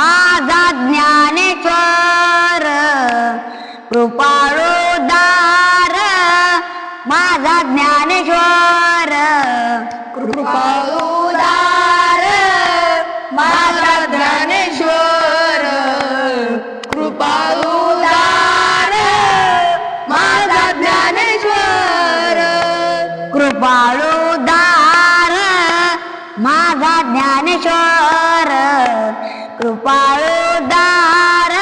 माझा ज्ञानेश्वर कृपाळोदार माझा ज्ञानेश्वर कृपाळुदार माझा ज्ञानेश्वर कृपाळुदार माझा ज्ञानेश्वर कृपाळोदार माझा ज्ञानेश्वर. कृपाळोदार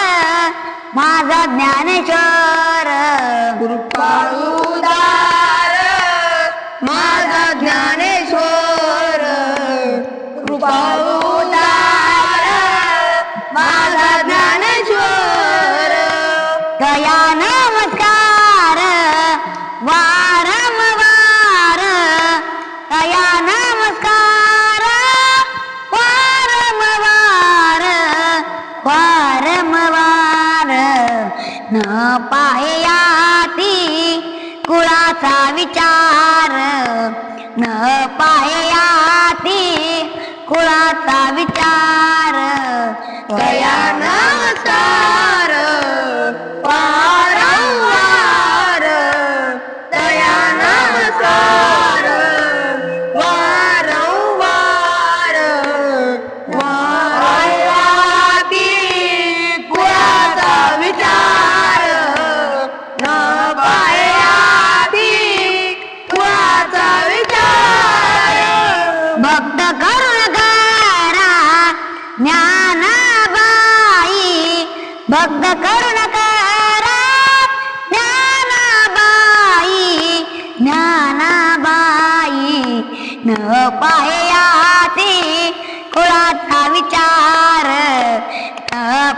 माझा ज्ञानेश्वर न पायाती कुळा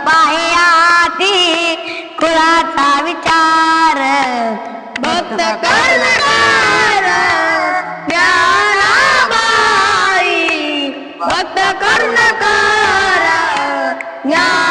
पायाती कुळाचा विचार. भक्त कर्णकार ज्ञानाबाई भक्त कर्णकार ज्ञान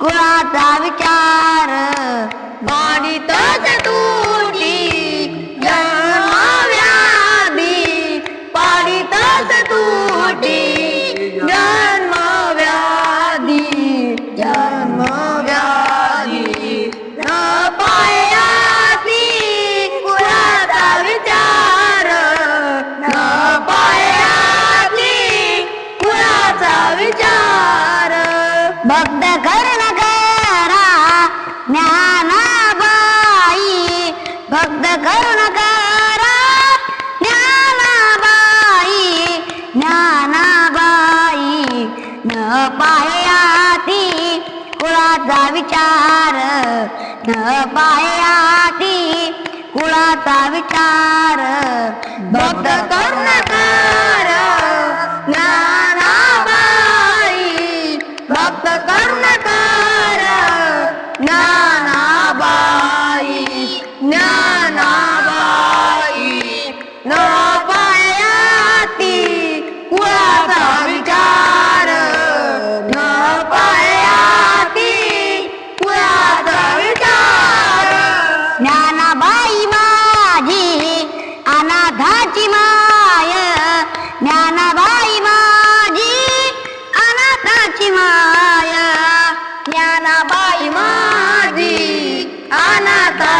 कुळाचा विचार विचार न पायाती कुळाचा विचार. भक्त कर्णकार नानाबाई. भक्त कर्णकार ज्ञानाबाई ना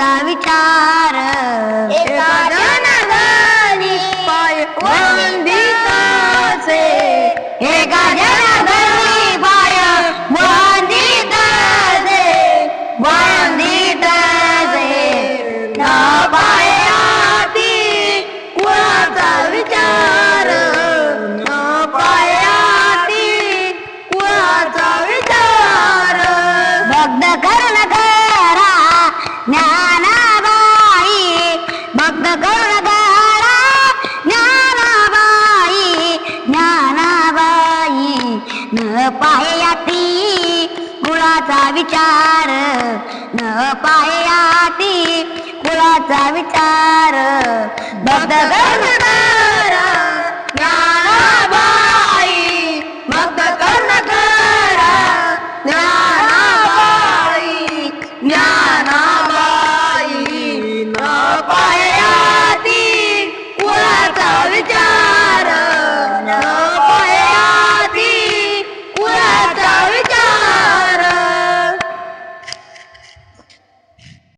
कुळाचा विचार. पाय वंदिताचे. एका जनार्दनी पाय वंदिताचे. वंदिताचे. न पायाती कुळाचा विचार. न पायाती कुळाचा विचार. भक्त करुण करा ज्ञानाबाई न पायाती कुळाचा विचार न पायाती कुळाचा विचार. भक्त